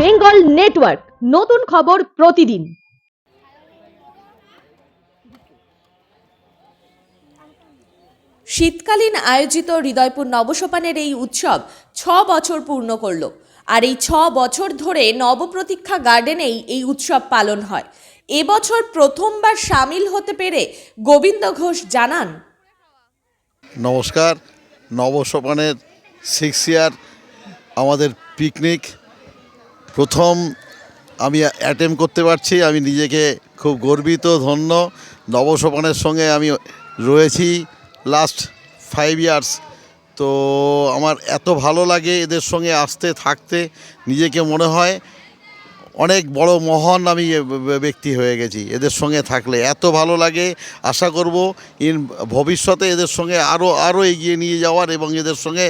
Bengal network নতুন খবর প্রতিদিন। শীতকালীন আয়োজিত হৃদয়পুর নবসোপানের এই উৎসব ছ বছর পূর্ণ করল। আর এই ছ বছর ধরে নবপ্রতীক্ষা গার্ডেনেই এই উৎসব পালন হয়। এবছর প্রথমবার সামিল হতে পেরে গোবিন্দ ঘোষ জানান নমস্কার নবসোপানের সিক্স ইয়ার আমাদের পিকনিক প্রথম আমি অ্যাটেম্প করতে পারছি, আমি নিজেকে খুব গর্বিত, ধন্য। নবসোপানের সঙ্গে আমি রয়েছি লাস্ট ফাইভ ইয়ার্স তো আমার এত ভালো লাগে এদের সঙ্গে আসতে, থাকতে, নিজেকে মনে হয় অনেক বড় মহান আমি ব্যক্তি হয়ে গেছি এদের সঙ্গে থাকলে। এত ভালো লাগে, আশা করব, ইন ভবিষ্যতে এদের সঙ্গে আরও আরও এগিয়ে নিয়ে যাওয়ার এবং এদের সঙ্গে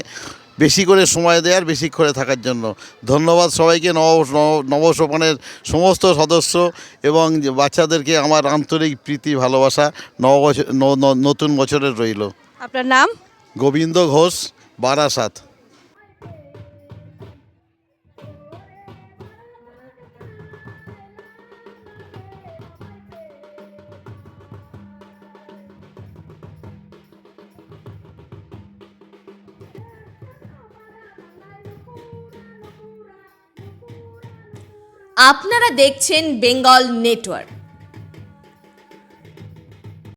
বেশি করে সময় দেওয়ার বেশি করে থাকার জন্য। ধন্যবাদ সবাইকে নব নব- নবসোপানের সমস্ত সদস্য এবং বাচ্চাদেরকে আমার আন্তরিক প্রীতি ভালোবাসা নববছর ন- ন- নতুন বছরের রইল। আপনার নাম? গোবিন্দ ঘোষ বারাসাত। আপনারা দেখছেন বেঙ্গল নেটওয়ার্ক।